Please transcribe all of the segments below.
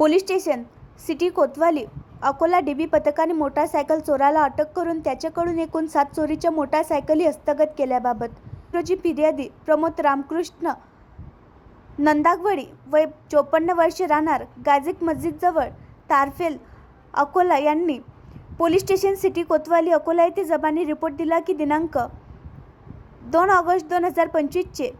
Police station city Kotwali. Akola DB पथकाने motorcycle चोराला अटक करून त्याच्याकडून एकूण सात चोरीच्या मोटारसायकली हस्तगत केल्याबाबत रोजी फिर्यादी प्रमोद रामकृष्ण नंदागवडी वय चोपन्न वर्षे राहणार गाजिक मस्जिदजवळ तारफेल अकोला यांनी police station city Kotwali Akola येथे जबानी रिपोर्ट दिला की दिनांक दोन ऑगस्ट दोन हजार पंचवीसचे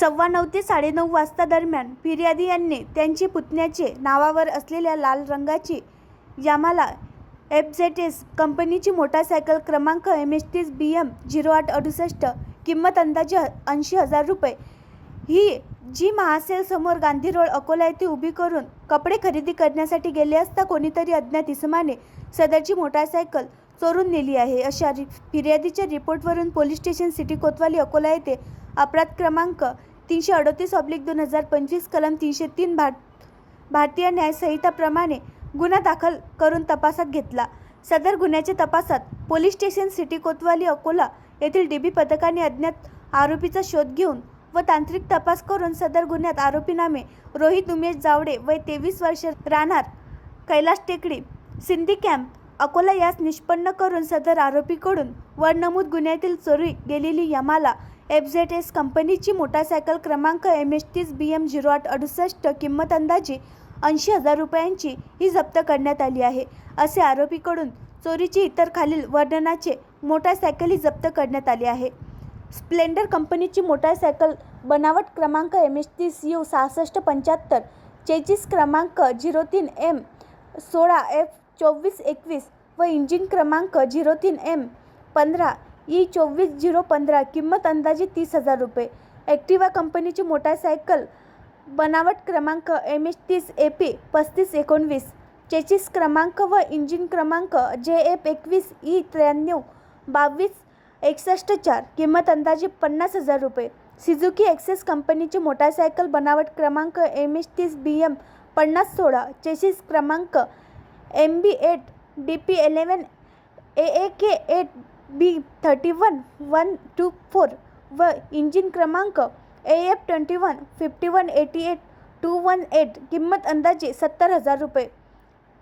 सव्वा नऊ ते साडेनऊ वाजता दरम्यान फिर्यादी यांनी त्यांची पुतण्याचे नावावर असलेल्या लाल रंगाची यामाला एफझेटेस कंपनीची मोटारसायकल क्रमांक एम एच तीस बी एम झिरो आठ अडुसष्ट किंमत अंदाजे ऐंशी हजार रुपये. ही जी महासेल समोर गांधी रोड अकोला येथे उभी करून कपडे खरेदी करण्यासाठी गेले असता कोणीतरी अज्ञात इसमाने सदरची मोटारसायकल चोरून नेली आहे. अशा रि फिर्यादीच्या रिपोर्टवरून police station city Kotwali Akola येथे अपराध क्रमांक तीनशे अडतीस ऑब्लिक दोन हजार पंचवीस कलम तीनशे तीन भार भारतीय न्यायसंहिताप्रमाणे गुन्हा दाखल करून तपासात घेतला. सदर गुन्ह्याच्या तपासात police station city Kotwali Akola येथील डीबी पथकाने अज्ञात आरोपीचा शोध घेऊन व तांत्रिक तपास करून सदर गुन्ह्यात आरोपीनामे रोहित उमेश जावडे वय तेवीस वर्ष राहणार कैलास टेकडी सिंधी कॅम्प अकोला यास निष्पन्न करून सदर आरोपीकडून वर नमूद गुन्ह्यातील चोरी गेलेली यमाला एफ झेड एस कंपनीची मोटारसायकल क्रमांक एम एच तीस बी एम झिरो आठ अडुसष्ट किंमत अंदाजे ऐंशी हजार रुपयांची ही जप्त करण्यात आली आहे. असे आरोपीकडून चोरीची इतर खालील वर्णनाचे मोटारसायकलही जप्त करण्यात आली आहे. स्प्लेंडर कंपनीची मोटारसायकल बनावट क्रमांक एम एच तीस यू सहासष्ट पंच्याहत्तर चेचीस क्रमांक झिरो तीन एम सोळा एफ चोवीस एकवीस व इंजिन क्रमांक झिरो तीन एम पंधरा. ई चोवीस झिरो पंधरा. किंमत अंदाजे तीस हजार रुपये. ॲक्टिवा कंपनीची मोटारसायकल बनावट क्रमांक एम एच तीस ए पी पस्तीस एकोणवीस. चेचिस क्रमांक व इंजिन क्रमांक जे एफ एकवीस ई त्र्याण्णव बावीस एकसष्ट चार. किंमत अंदाजे पन्नास हजार रुपये. सिझुकी एक्सेस कंपनीची मोटारसायकल बनावट क्रमांक एम एच तीस बी एम पन्नास सोळा. चेसिस क्रमांक M B eight D P eleven A A K eight B thirty one one two four व इंजिन क्रमांक A F twenty one fifty one eighty eight two one eight किंमत अंदाजे सत्तर हजार रुपये.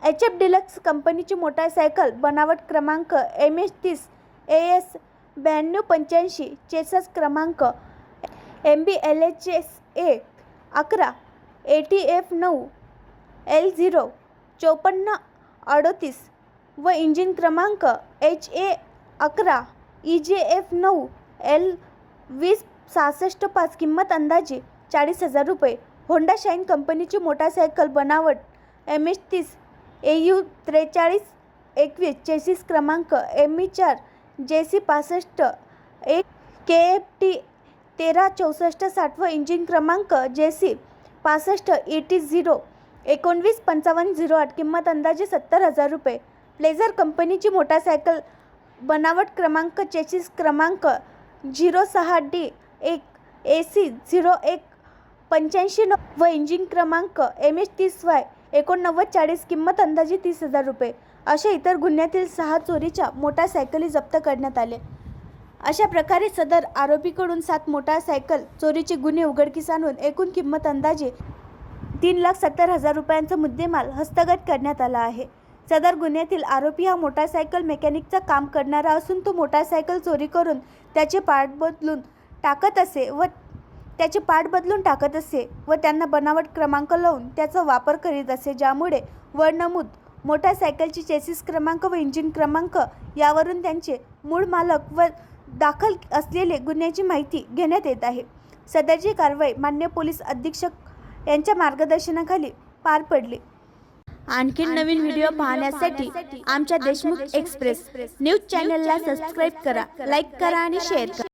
एच एफ डिलक्स कंपनीची motorcycle बनावट क्रमांक एम एच तीस ए एस ब्याण्णव पंच्याऐंशी चेसस क्रमांक M B L H S A अकरा ए टी एफ नऊ एल झिरो चोपन्न अडतीस व इंजिन क्रमांक एच ए अकरा ई जे एफ नऊ एल वीस सहासष्ट पाच किंमत अंदाजे चाळीस हजार रुपये. होंडा शाईन कंपनीची मोटारसायकल बनावट एम एच तीस ए यू त्रेचाळीस एकवीस चेसिस क्रमांक एम ई चार जे सी पासष्ट एक के एफ टी तेरा चौसष्ट साठ व इंजिन क्रमांक जे सी पासष्ट ई टी झिरो. एकोणवीस पंचावन्न झिरो आठ किंमत अंदाजे सत्तर हजार रुपये. प्लेझर कंपनीची मोटारसायकल बनावट क्रमांक चेसिस क्रमांक झिरो सहा डी एक ए सी झिरो एक पंच्याऐंशी नऊ व इंजिन क्रमांक एम एच तीस वाय एकोणनव्वद चाळीस किंमत अंदाजे तीस हजार रुपये. अशा इतर गुन्ह्यातील सहा चोरीच्या मोटारसायकली जप्त करण्यात आले अशा प्रकारे सदर आरोपीकडून सात मोटारसायकल चोरीचे गुन्हे उघडकीस आणून एकूण किंमत अंदाजे तीन लाख सत्तर हजार रुपयांचा मुद्देमाल हस्तगत करण्यात आला आहे. सदर गुन्ह्यातील आरोपी हा मोटारसायकल मेकॅनिकचं काम करणारा असून तो मोटारसायकल चोरी करून त्याचे पार्ट बदलून टाकत असे व त्याचे पार्ट बदलून टाकत असे व त्यांना बनावट क्रमांक लावून त्याचा वापर करीत असे ज्यामुळे वर नमूद मोटारसायकलची चेसिस क्रमांक व इंजिन क्रमांक यावरून त्यांचे मूळ मालक व दाखल असलेले गुन्ह्याची माहिती घेण्यात येत आहे. सदरची कारवाई मान्य पोलीस अधीक्षक यांच्या मार्गदर्शनाखाली पार पडली. आणखी नवीन व्हिडिओ पाहण्यासाठी आमच्या देशमुख एक्सप्रेस न्यूज चॅनलला सबस्क्राईब करा लाईक करा आणि शेअर करा.